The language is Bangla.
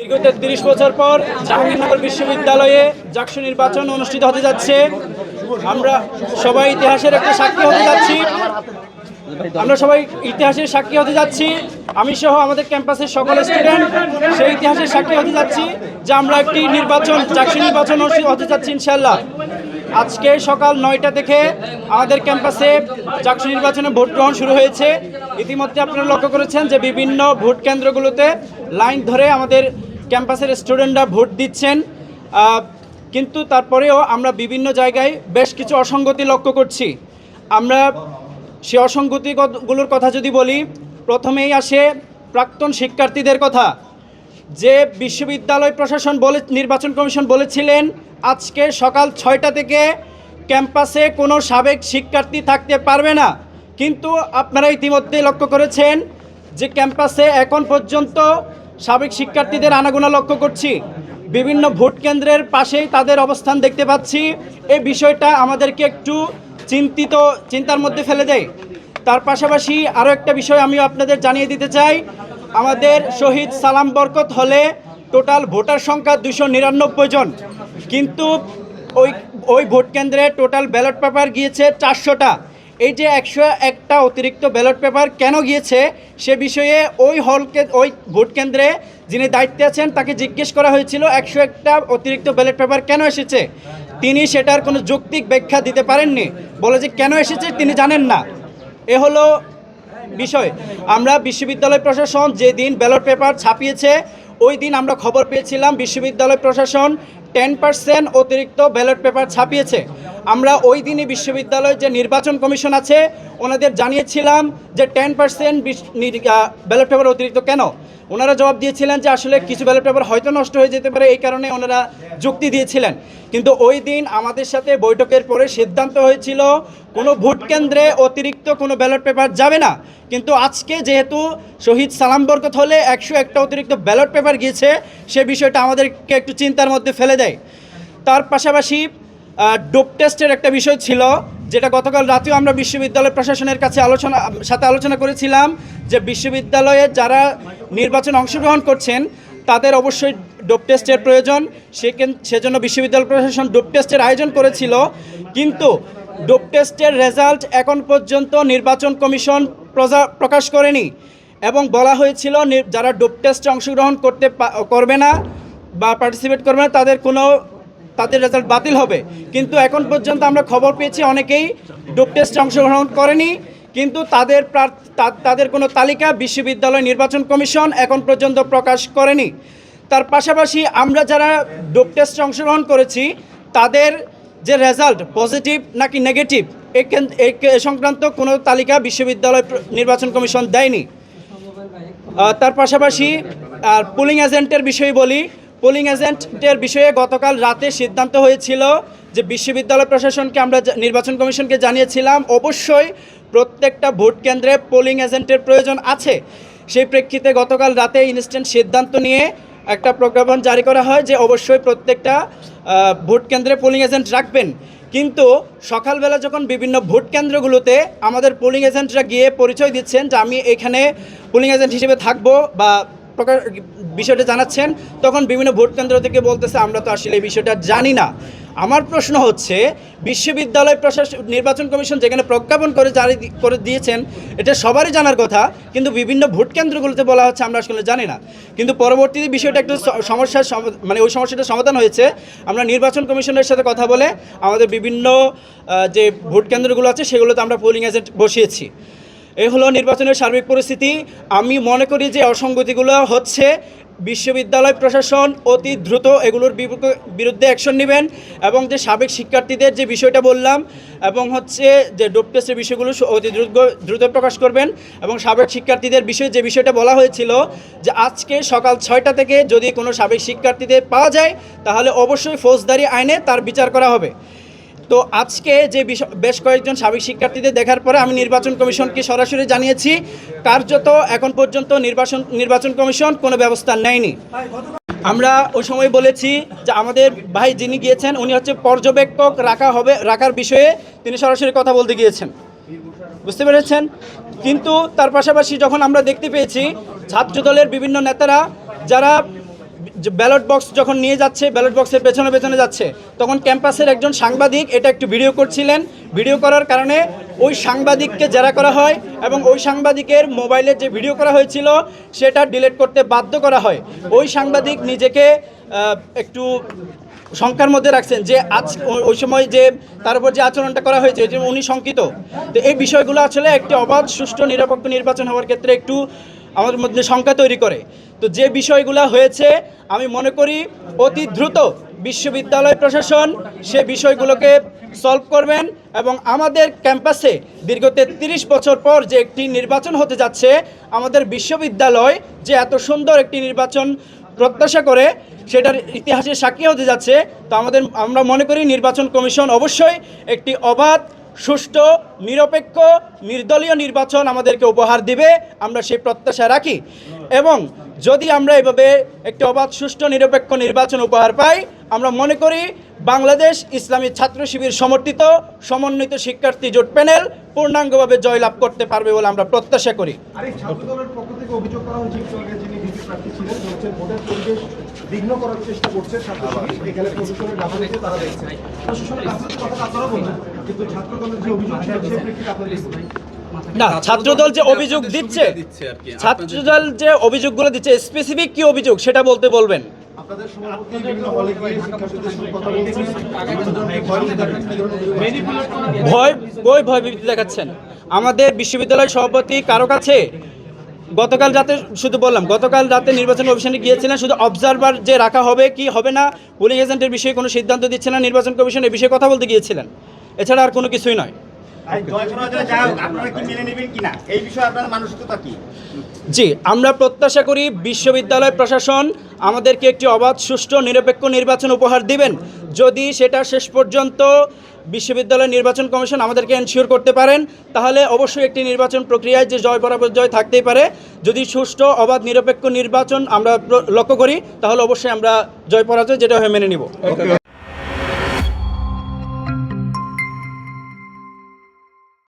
দীর্ঘ তেত্রিশ বছর পর জাহাঙ্গীরনগর বিশ্ববিদ্যালয়ে জাকসু নির্বাচন অনুষ্ঠিত হতে যাচ্ছে। আমরা সবাই ইতিহাসের একটা সাক্ষী হতে যাচ্ছি। আমরা সবাই ইতিহাসের সাক্ষী হতে যাচ্ছি। আমি সহ আমাদের ক্যাম্পাসের সকল স্টুডেন্ট সেই ইতিহাসের সাক্ষী হতে যাচ্ছি, যে আমরা একটি নির্বাচন চাকরি নির্বাচন অনুষ্ঠিত হতে যাচ্ছি ইনশাল্লাহ আজকে সকাল নয়টা থেকে আমাদের ক্যাম্পাসে চাকরি নির্বাচনে ভোট গ্রহণ শুরু হয়েছে। ইতিমধ্যে আপনারা লক্ষ্য করেছেন যে বিভিন্ন ভোট কেন্দ্রগুলোতে লাইন ধরে আমাদের ক্যাম্পাসের স্টুডেন্টরা ভোট দিচ্ছেন। কিন্তু তারপরেও আমরা বিভিন্ন জায়গায় বেশ কিছু অসঙ্গতি লক্ষ্য করছি। আমরা সে অসঙ্গতিগুলোর কথা যদি বলি, প্রথমেই আসে প্রাক্তন শিক্ষার্থীদের কথা। যে বিশ্ববিদ্যালয় প্রশাসন বলে, নির্বাচন কমিশন বলেছিলেন, আজকে সকাল ছয়টা থেকে ক্যাম্পাসে কোনো সাবেক শিক্ষার্থী থাকতে পারবে না। কিন্তু আপনারা ইতিমধ্যে লক্ষ্য করেছেন যে ক্যাম্পাসে এখন পর্যন্ত সাবেক শিক্ষার্থীদের আনাগোনা লক্ষ্য করছি। বিভিন্ন ভোট কেন্দ্রের পাশেই তাদের অবস্থান দেখতে পাচ্ছি। এই বিষয়টা আমাদেরকে একটু চিন্তিত, চিন্তার মধ্যে ফেলে দেয়। তার পাশাপাশি আরও একটা বিষয় আমি আপনাদের জানিয়ে দিতে চাই। আমাদের শহীদ সালাম বরকত হলে টোটাল ভোটার সংখ্যা দুশো নিরানব্বই জন। কিন্তু ওই ওই ভোট কেন্দ্রে টোটাল ব্যালট পেপার গিয়েছে চারশোটা। এই যে একশো একটা অতিরিক্ত ব্যালট পেপার কেন গিয়েছে সে বিষয়ে ওই হলকে, ওই ভোট কেন্দ্রে যিনি দায়িত্বে আছেন তাকে জিজ্ঞেস করা হয়েছিল, একশো একটা অতিরিক্ত ব্যালট পেপার কেন এসেছে? তিনি সেটার কোনো যৌক্তিক ব্যাখ্যা দিতে পারেননি। বলে যে কেন এসেছে তিনি জানেন না। এ হলো বিষয়। আমরা বিশ্ববিদ্যালয় প্রশাসন যেদিন ব্যালট পেপার ছাপিয়েছে, ওই দিন আমরা খবর পেয়েছিলাম বিশ্ববিদ্যালয় প্রশাসন টেন পার্সেন্ট অতিরিক্ত ব্যালট পেপার ছাপিয়েছে। আমরা ওই দিনই বিশ্ববিদ্যালয় যে নির্বাচন কমিশন আছে, ওনাদের জানিয়েছিলাম যে টেন পার্সেন্ট ব্যালট পেপার অতিরিক্ত কেন? ওনারা জবাব দিয়েছিলেন যে আসলে কিছু ব্যালট পেপার হয়তো নষ্ট হয়ে যেতে পারে, এই কারণে ওনারা যুক্তি দিয়েছিলেন। কিন্তু ওই দিন আমাদের সাথে বৈঠকের পরে সিদ্ধান্ত হয়েছিল, কোনো ভোট কেন্দ্রে অতিরিক্ত কোনো ব্যালট পেপার যাবে না। কিন্তু আজকে যেহেতু শহীদ সালাম বরকত হলে একশো একটা অতিরিক্ত ব্যালট পেপার গিয়েছে, সে বিষয়টা আমাদেরকে একটু চিন্তার মধ্যে ফেলে দেয়। তার পাশাপাশি ডোপ টেস্টের একটা বিষয় ছিল যেটা গতকাল রাতেও আমরা বিশ্ববিদ্যালয় প্রশাসনের কাছে আলোচনা সাথে আলোচনা করেছিলাম যে বিশ্ববিদ্যালয়ে যারা নির্বাচনে অংশগ্রহণ করছেন, তাদের অবশ্যই ডোপ টেস্টের প্রয়োজন। সেজন্য বিশ্ববিদ্যালয় প্রশাসন ডোপ টেস্টের আয়োজন করেছিল। কিন্তু ডোপ টেস্টের রেজাল্ট এখন পর্যন্ত নির্বাচন কমিশন প্রকাশ করেনি এবং বলা হয়েছিল যারা ডোপ টেস্টে অংশগ্রহণ করতে করবে না বা পার্টিসিপেট করবে না, তাদের কোনো তাদের রেজাল্ট বাতিল হবে। কিন্তু এখন পর্যন্ত আমরা খবর পেয়েছি অনেকেই ডোপ টেস্টে অংশগ্রহণ করেনি। কিন্তু তাদের তাদের কোনো তালিকা বিশ্ববিদ্যালয় নির্বাচন কমিশন এখন পর্যন্ত প্রকাশ করেনি। তার পাশাপাশি আমরা যারা ডোপ টেস্টে অংশগ্রহণ করেছি, তাদের যে রেজাল্ট পজিটিভ নাকি নেগেটিভ এ সংক্রান্ত কোনো তালিকা বিশ্ববিদ্যালয় নির্বাচন কমিশন দেয়নি। তার পাশাপাশি আর পুলিং এজেন্টের বিষয়ে বলি পুলিং এজেন্টের বিষয়ে গতকাল রাতে সিদ্ধান্ত হয়েছিল যে বিশ্ববিদ্যালয় প্রশাসনকে আমরা নির্বাচন কমিশনকে জানিয়েছিলাম, অবশ্যই প্রত্যেকটা ভোট কেন্দ্রে পোলিং এজেন্টের প্রয়োজন আছে। সেই প্রেক্ষিতে গতকাল রাতে ইনস্ট্যান্ট সিদ্ধান্ত নিয়ে একটা প্রজ্ঞাপন জারি করা হয় যে অবশ্যই প্রত্যেকটা ভোট কেন্দ্রে পোলিং এজেন্ট রাখবেন। কিন্তু সকালবেলা যখন বিভিন্ন ভোট কেন্দ্রগুলোতে আমাদের পোলিং এজেন্টরা গিয়ে পরিচয় দিচ্ছেন যে আমি এখানে পোলিং এজেন্ট হিসেবে থাকব বা প্রকার বিষয়টা জানাচ্ছেন, তখন বিভিন্ন ভোট কেন্দ্র থেকে বলতেছে, আমরা তো আসলে এই বিষয়টা জানি না। আমার প্রশ্ন হচ্ছে, বিশ্ববিদ্যালয় প্রশাসন নির্বাচন কমিশন যেখানে প্রজ্ঞাপন করে জারি করে দিয়েছেন, এটা সবারই জানার কথা, কিন্তু বিভিন্ন ভোট কেন্দ্রগুলোতে বলা হচ্ছে, আমরা আসলে জানি না। কিন্তু পরবর্তীতে বিষয়টা একটু সমস্যার সম- মানে ওই সমস্যাটার সমাধান হয়েছে। আমরা নির্বাচন কমিশনের সাথে কথা বলে, আমাদের বিভিন্ন যে ভোট কেন্দ্রগুলো আছে, সেগুলোতে আমরা পোলিং এজেন্ট বসিয়েছি। এই হলো নির্বাচনের সার্বিক পরিস্থিতি। আমি মনে করি যে অসঙ্গতিগুলো হচ্ছে বিশ্ববিদ্যালয় প্রশাসন অতি দ্রুত এগুলোর বিরুদ্ধে অ্যাকশন নেবেন এবং যে সাবেক শিক্ষার্থীদের যে বিষয়টা বললাম এবং হচ্ছে যে ডোপ টেস্টের বিষয়গুলো অতি দ্রুত দ্রুত প্রকাশ করবেন এবং সাবেক শিক্ষার্থীদের বিষয়ে যে বিষয়টা বলা হয়েছিল যে আজকে সকাল ছয়টা থেকে যদি কোনো সাবেক শিক্ষার্থীদের পাওয়া যায় তাহলে অবশ্যই ফৌজদারি আইনে তার বিচার করা হবে। তো আজকে যে বেশ কয়েকজন সাবেক শিক্ষার্থীদের দেখার পরে আমি নির্বাচন কমিশনকে সরাসরি জানিয়েছি, কার্যত এখন পর্যন্ত নির্বাচন নির্বাচন কমিশন কোনো ব্যবস্থা নেয়নি। আমরা ওই সময় বলেছি যে আমাদের ভাই যিনি গিয়েছেন, উনি হচ্ছে পর্যবেক্ষক রাখা হবে, রাখার বিষয়ে তিনি সরাসরি কথা বলতে গিয়েছেন। বুঝতে পেরেছেন? কিন্তু তার পাশাপাশি যখন আমরা দেখতে পেয়েছি, ছাত্রদলের বিভিন্ন নেতারা, যারা ব্যালট বক্স যখন নিয়ে যাচ্ছে ব্যালট বক্সের পেছনে পেছনে যাচ্ছে, তখন ক্যাম্পাসের একজন সাংবাদিক এটা একটু ভিডিও করছিলেন। ভিডিও করার কারণে ওই সাংবাদিককে জেরা করা হয় এবং ওই সাংবাদিকের মোবাইলে যে ভিডিও করা হয়েছিল, সেটা ডিলিট করতে বাধ্য করা হয়। ওই সাংবাদিক নিজেকে একটু শঙ্কার মধ্যে রাখছেন যে আজ ওই সময় যে তার উপর যে আচরণটা করা হয়েছে উনি শঙ্কিত। তো এই বিষয়গুলো আসলে একটি অবাধ, সুষ্ঠু, নিরপেক্ষ নির্বাচন হওয়ার ক্ষেত্রে একটু আমাদের মধ্যে শঙ্কা তৈরি করে। তো যে বিষয়গুলো হয়েছে, আমি মনে করি অতি দ্রুত বিশ্ববিদ্যালয় প্রশাসন সে বিষয়গুলোকে সলভ করবেন এবং আমাদের ক্যাম্পাসে দীর্ঘ তেত্রিশ বছর পর যে একটি নির্বাচন হতে যাচ্ছে, আমাদের বিশ্ববিদ্যালয় যে এত সুন্দর একটি নির্বাচন প্রত্যাশা করে, সেটার ইতিহাসে সাক্ষী হতে যাচ্ছে। তো আমাদের, আমরা মনে করি নির্বাচন কমিশন অবশ্যই একটি অবাধ সুষ্ঠু, নিরপেক্ষ, নির্দলীয় নির্বাচন আমাদেরকে উপহার দিবে, আমরা সেই প্রত্যাশা রাখি। এবং যদি আমরা এভাবে একটি অবাধ, সুষ্ঠু, নিরপেক্ষ নির্বাচন উপহার পাই, আমরা মনে করি বাংলাদেশ ইসলামী ছাত্র শিবির সমর্থিত, সমন্বিত শিক্ষার্থী জোট প্যানেল পূর্ণাঙ্গভাবে জয়লাভ করতে পারবে বলে আমরা প্রত্যাশা করি। প্রার্থী ছিলেন ভোটের পরিবেশ বিঘ্ন করার চেষ্টা করছে এখানে প্রশাসনের গাফিলতি তারা দেখছে। প্রশাসনের গাফিলতির কথা আপনারা বলছেন কিন্তু ছাত্র দলের যে অভিযোগ সেই প্রেক্ষিতে আপনারা না ছাত্রদল যে অভিযোগ দিচ্ছে দিচ্ছে ছাত্রদল যে অভিযোগগুলো দিচ্ছে স্পেসিফিক কি অভিযোগ সেটা বলতে বলবেন? ভয় বই ভয় দেখাচ্ছেন। আমাদের বিশ্ববিদ্যালয় সভাপতি কারও কাছে গতকাল রাতে শুধু বললাম, গতকাল রাতে নির্বাচন কমিশনে গিয়েছিলেন, শুধু অবজারভার যে রাখা হবে কি হবে না পুলিং এজেন্টের বিষয়ে কোনো সিদ্ধান্ত দিচ্ছে না, নির্বাচন কমিশন এ বিষয়ে কথা বলতে গিয়েছিলেন। এছাড়া আর কোনো কিছুই নয়। আর জয় পরাজয় যা হোক, আপনারা কি মেনে নেবেন কিনা? এই বিষয়ে আপনার মানসিকতা কি? জি আমরা প্রত্যাশা করি বিশ্ববিদ্যালয় প্রশাসন আমাদেরকে একটি অবাধ সুষ্ঠু নিরপেক্ষ নির্বাচন উপহার দিবেন। যদি সেটা শেষ পর্যন্ত বিশ্ববিদ্যালয় নির্বাচন কমিশন আমাদেরকে এনশিওর করতে পারেন তাহলে অবশ্যই একটি নির্বাচন প্রক্রিয়ায় যে জয় পরাজয় থাকতেই পারে। যদি সুষ্ঠু অবাধ নিরপেক্ষ নির্বাচন আমরা লক্ষ্য করি তাহলে অবশ্যই আমরা জয় পরাজয় যেটা হয়ে মেনে নিব।